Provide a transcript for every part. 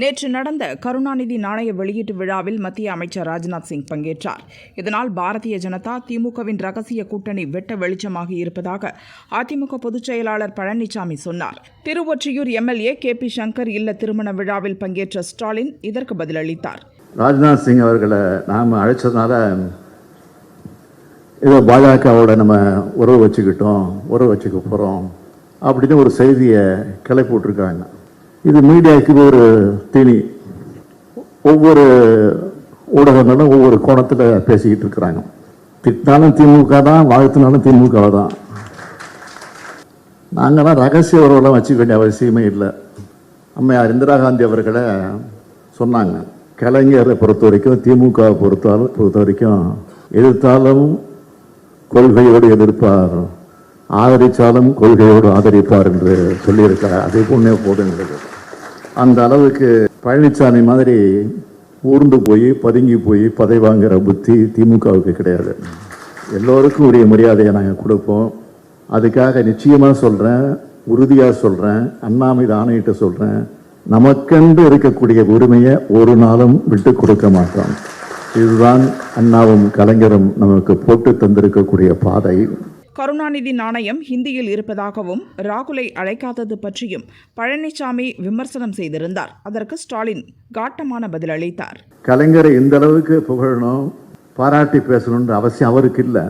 நேற்று நடந்த கருணாநிதி நாணய வெளியீட்டு விழாவில் மத்திய அமைச்சர் ராஜ்நாத் சிங் பங்கேற்றார். இதனால் பாரதிய ஜனதா திமுகவின் ரகசிய கூட்டணி வெட்ட வெளிச்சமாக இருப்பதாக அதிமுக பொதுச் செயலாளர் பழனிசாமி சொன்னார். Thiruvottiyur MLA K P Shankar இல்ல திருமண விழாவில் பங்கேற்ற ஸ்டாலின் இதற்கு பதிலளித்தார். ராஜ்நாத் சிங் அவர்களை நாம் அழைச்சதுனால ஏதோ பாஜகவோட நம்ம உறவு வச்சுக்கிட்டோம் உறவு வச்சுக்க போகிறோம் அப்படின்னு ஒரு செய்தியை கிளப்பி விட்ருக்காங்க இது மீடியாவுக்கு ஒரு தீனி. ஒவ்வொரு ஊடகங்களும் ஒவ்வொரு கோணத்தில் பேசிக்கிட்டு இருக்கிறாங்க. திட்டினாலும் திமுக தான் வாழ்த்தினாலும் திமுக தான். நாங்கள்லாம் ரகசிய உறவுலாம் வச்சுக்க வேண்டிய அவசியமே இல்லை. அம்மையார் இந்திரா காந்தி அவர்களை சொன்னாங்க. கலைஞரை பொறுத்த வரைக்கும் திமுக பொறுத்தாலும் பொறுத்த வரைக்கும் எதிர்த்தாலும் கொள்கையோடு எதிர்ப்பார். ஆதரித்தாலும் கொள்கையோடு ஆதரிப்பார் என்று சொல்லியிருக்கிறார். அதே போன்றே போதுங்கிறது. அந்த அளவுக்கு பழனிசாமி மாதிரி ஊர்ந்து போய் பதுங்கி போய் பதை வாங்குற புத்தி திமுகவுக்கு கிடையாது. எல்லோருக்கும் உரிய மரியாதையை நாங்கள் கொடுப்போம். அதுக்காக நிச்சயமாக சொல்கிறேன் உறுதியாக சொல்கிறேன் அண்ணா ஆணையிட்டு சொல்கிறேன் நமக்கென்று இருக்கக்கூடிய உரிமையை ஒரு நாளும் விட்டு கொடுக்க மாட்டோம். இதுதான் அண்ணாவும் கலைஞரும் நமக்கு போட்டு தந்திருக்கக்கூடிய பாதை. கருணாநிதி நாணயம் ஹிந்தியில் இருப்பதாகவும் ராகுலை அழைக்காதது பற்றியும் பழனிசாமி விமர்சனம் செய்திருந்தார். அதற்கு ஸ்டாலின் காட்டமான பதில் அளித்தார். கலைஞரை இந்த அளவுக்கு புகழணும் பாராட்டி பேசணும்ன்ற அவசியம் அவருக்கு இல்லை.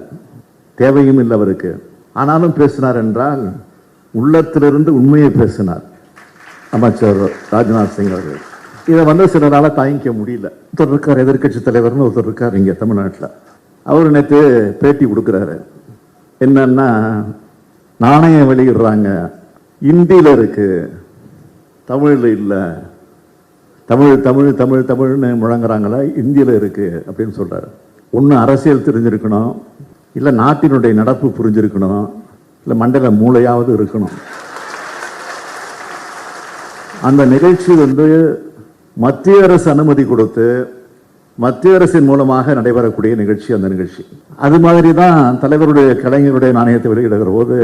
தேவையும் இல்லை அவருக்கு. ஆனாலும் பேசினார் என்றால் உள்ளத்திலிருந்து உண்மையை பேசினார் அமைச்சர் ராஜ்நாத் சிங் அவர்கள். இதை வந்து சிலரால் தாங்கிக்க முடியல. ஒருத்தர் இருக்கார் எதிர்க்கட்சி தலைவர்னு ஒருத்தர் இருக்கார் இங்கே தமிழ்நாட்டில். அவர் நேற்று பேட்டி கொடுக்குறாரு. என்னன்னா நாணயம் வெளியிடுறாங்க. இந்தியில் இருக்கு. தமிழில் இல்லை. தமிழ் தமிழ் தமிழ் தமிழ்னு முழங்குறாங்களா? இந்தியில் இருக்கு அப்படின்னு சொல்றாரு. ஒன்று அரசியல் தெரிஞ்சிருக்கணும். இல்லை நாட்டினுடைய நடப்பு புரிஞ்சிருக்கணும். இல்லை மண்டல மூளையாவது இருக்கணும். அந்த நிகழ்ச்சி வந்து மத்திய அரசு அனுமதி கொடுத்து மத்திய அரசின் மூலமாக நடைபெறக்கூடிய நிகழ்ச்சி அந்த நிகழ்ச்சி. அது மாதிரி தான் தலைவருடைய கலைஞருடைய நாணயத்தை வெளியிடுகிற போது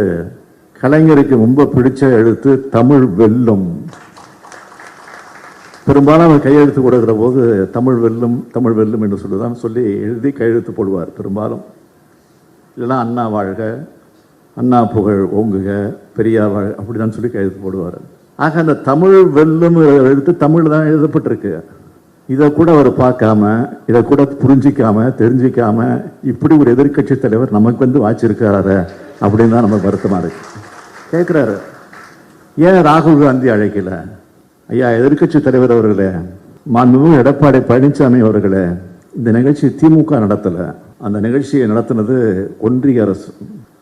கலைஞருக்கு ரொம்ப பிடிச்ச எழுத்து தமிழ் வெல்லும். பெரும்பாலும் அவர் கையெழுத்து கொடுக்கிற போது தமிழ் வெல்லும் தமிழ் வெல்லும் என்று சொல்லுதான் சொல்லி எழுதி கையெழுத்து போடுவார். பெரும்பாலும் இல்லைன்னா அண்ணா வாழ்க அண்ணா புகழ் ஓங்குக பெரியா வாழ்க அப்படிதான் சொல்லி கையெழுத்து போடுவார். ஆக அந்த தமிழ் வெல்லும் எழுத்து தமிழ் தான் எழுதப்பட்டிருக்கு. இதை கூட அவர் பார்க்காம இதை கூட புரிஞ்சிக்காம தெரிஞ்சிக்காம இப்படி ஒரு எதிர்க்கட்சி தலைவர் நமக்கு வந்து வாச்சிருக்கிறார அப்படின்னு தான் நமக்கு வருத்தமாக இருக்கு. கேட்குறாரு. ஏன் ராகுல் காந்தி அழைக்கல? ஐயா எதிர்க்கட்சி தலைவர் அவர்களே மாண்புமிகு எடப்பாடி பழனிசாமி அவர்களே இந்த நிகழ்ச்சி திமுக நடத்தலை. அந்த நிகழ்ச்சியை நடத்தினது ஒன்றிய அரசு.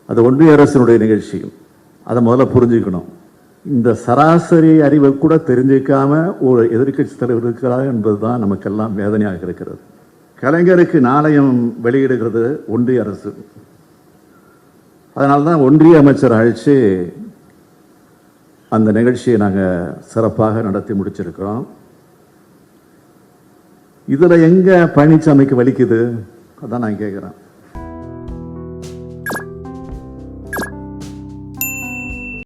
அது ஒன்றிய அரசினுடைய நிகழ்ச்சி. அதை முதல்ல புரிஞ்சுக்கணும். இந்த சராசரி அறிவை கூட தெரிஞ்சிக்காம ஒரு எதிர்க்கட்சி தலைவர் இருக்கிறார் என்பதுதான் நமக்கெல்லாம் வேதனையாக இருக்கிறது. கலைஞருக்கு நாணயம் வெளியிடுகிறது ஒன்றிய அரசு. அதனால தான் ஒன்றிய அமைச்சர் அழைச்சி அந்த நிகழ்ச்சியை நாங்கள் சிறப்பாக நடத்தி முடிச்சிருக்கிறோம். இதில் எங்கே பழனிசாமிக்கு வலிக்குது? அதான் நான் கேட்குறேன்